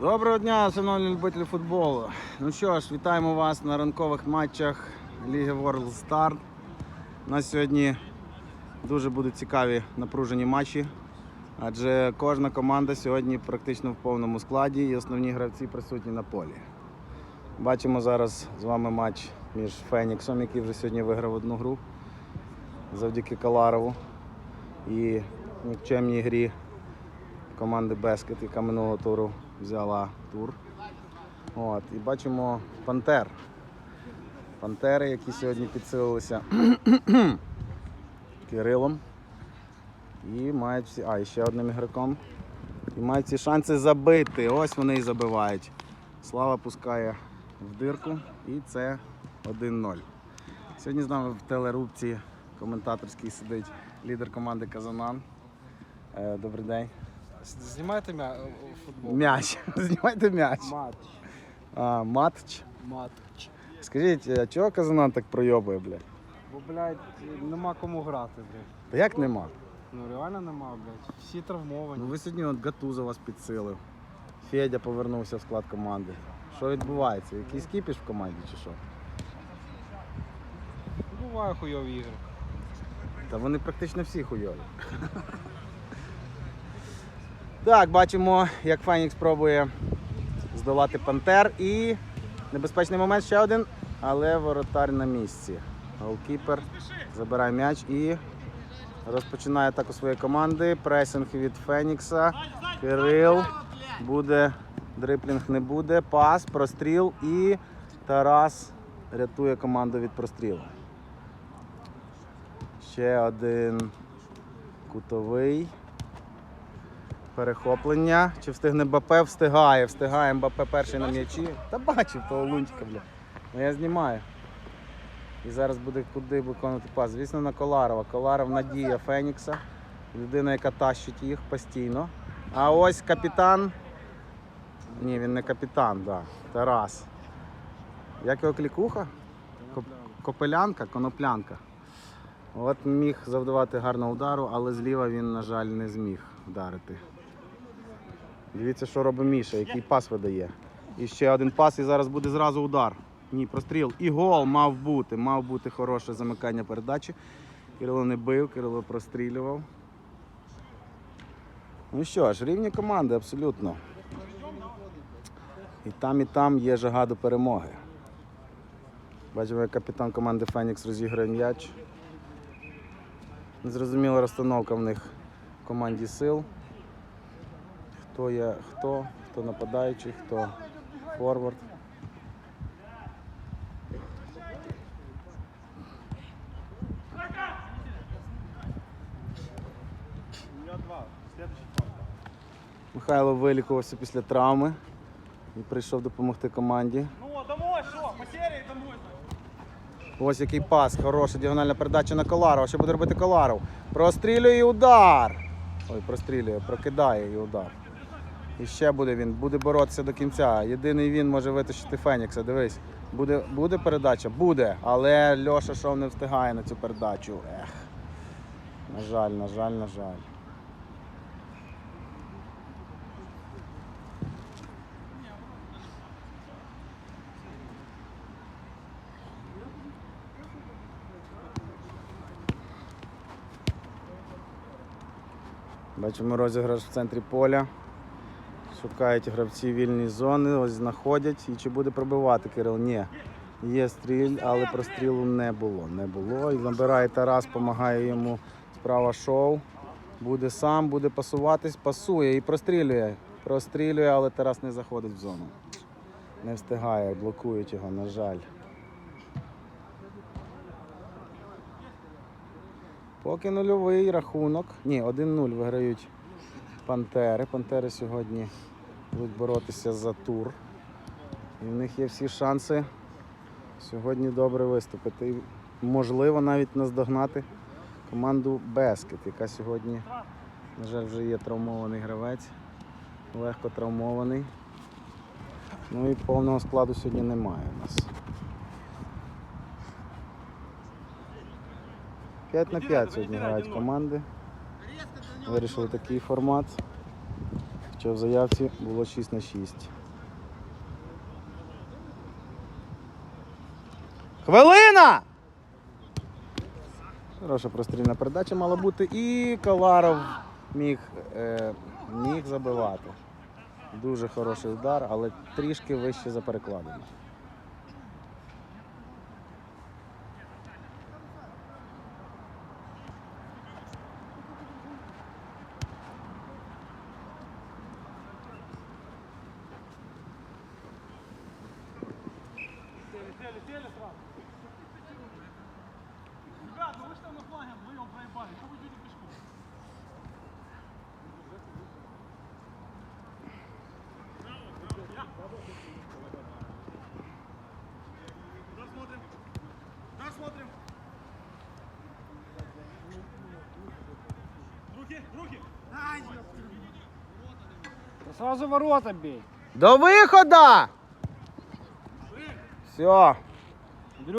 Доброго дня, шановні любителі футболу. Ну що ж, вітаємо вас на ранкових матчах Ліги World Star. У нас сьогодні дуже будуть цікаві напружені матчі, адже кожна команда сьогодні практично в повному складі і основні гравці присутні на полі. Бачимо зараз з вами матч між Феніксом, який вже сьогодні виграв одну гру завдяки Каларову, і нікчемній грі команди Бескет, яка минулого туру взяла тур. От, і бачимо Пантер. Пантери, які сьогодні підсилилися Кирилом. І мають всі. А, і ще одним ігроком. І мають всі шанси забити. Ось вони і забивають. Слава пускає в дирку. І це 1-0. Сьогодні з нами в телерубці коментаторській сидить лідер команди Казанан. Е, Добрий день. Знімайте м'я... футбол. М'яч. Знімайте м'яч. Матч. А, матч. Матч. Скажіть, а чого Казанан так пройобує, блядь? Бо, блядь, нема кому грати, блядь. Та як нема? Ну реально нема, блядь. Всі травмовані. Ну ви сьогодні от Гатуза вас підсилив. Федя повернувся в склад команди. Що відбувається? Якийсь кіпіш в команді чи що? Буває хуйові ігри. Та вони практично всі хуйові. Так, бачимо, як Фенікс пробує здолати Пантер і небезпечний момент ще один, але воротар на місці. Голкіпер забирає м'яч і розпочинає атаку своєї команди. Пресинг від Фенікса. Кирил. Буде. Дриплінг не буде. Пас, простріл і Тарас рятує команду від прострілу. Ще один кутовий. Перехоплення. Чи встигне БП? Встигає, встигає МБП перший на м'ячі. Та бачив того лунчика, бля. Ну я знімаю. І зараз буде куди виконувати пас. Звісно, на Коларова. Коларов надія Фенікса. Людина, яка тащить їх постійно. А ось капітан. Ні, він не капітан, да. Тарас. Як його клікуха? Коп- Копелянка, коноплянка. От міг завдавати гарного удару, але зліва він, на жаль, не зміг вдарити. Дивіться, що робить Міша, який пас видає. І ще один пас, і зараз буде зразу удар. Ні, простріл. І гол мав бути. Мав бути хороше замикання передачі. Кирило не бив, Кирило прострілював. Ну що ж, рівні команди абсолютно. І там, і там є жага до перемоги. Бачимо, як капітан команди Фенікс розіграє м'яч. Незрозуміла розстановка в них в команді сил. Хто є хто, хто нападаючий, хто форвард. Михайло вилікувався після травми і прийшов допомогти команді. Ну, домой, що? По серії домой. Ось який пас, хороша діагональна передача на Коларова. Що буде робити Коларов? Прострілює і удар. Ой, прострілює, прокидає і удар. І ще буде він, буде боротися до кінця. Єдиний він може витащити Фенікса. Дивись, буде, буде передача? Буде. Але Льоша Шов не встигає на цю передачу. Ех. На жаль, на жаль, на жаль. Бачимо розіграш в центрі поля. Шукають гравці вільні зони, ось знаходять. І чи буде пробивати Кирил? Ні. Є стріль, але прострілу не було. Не було. І набирає Тарас, допомагає йому справа шоу. Буде сам, буде пасуватись, пасує і прострілює. Прострілює, але Тарас не заходить в зону. Не встигає, блокують його, на жаль. Поки нульовий рахунок. Ні, 1-0 виграють Пантери. Пантери сьогодні будуть боротися за тур. І в них є всі шанси сьогодні добре виступити. І, можливо, навіть наздогнати команду Бескет, яка сьогодні, на жаль, вже є травмований гравець. Легко травмований. Ну і повного складу сьогодні немає у нас. 5 на 5 сьогодні грають команди. Вирішили такий формат. Хоча в заявці було 6 на 6. Хвилина! Хороша прострільна передача мала бути. І Коларов міг, е, міг забивати. Дуже хороший удар, але трішки вище за перекладину. Сели, сели, сразу. Ребят, ну вы что на флаге вдвоем проебали? Что вы идете пешком? Куда смотрим? Куда смотрим? Руки, руки! Ай, сразу ворота бей. До виходу! Все.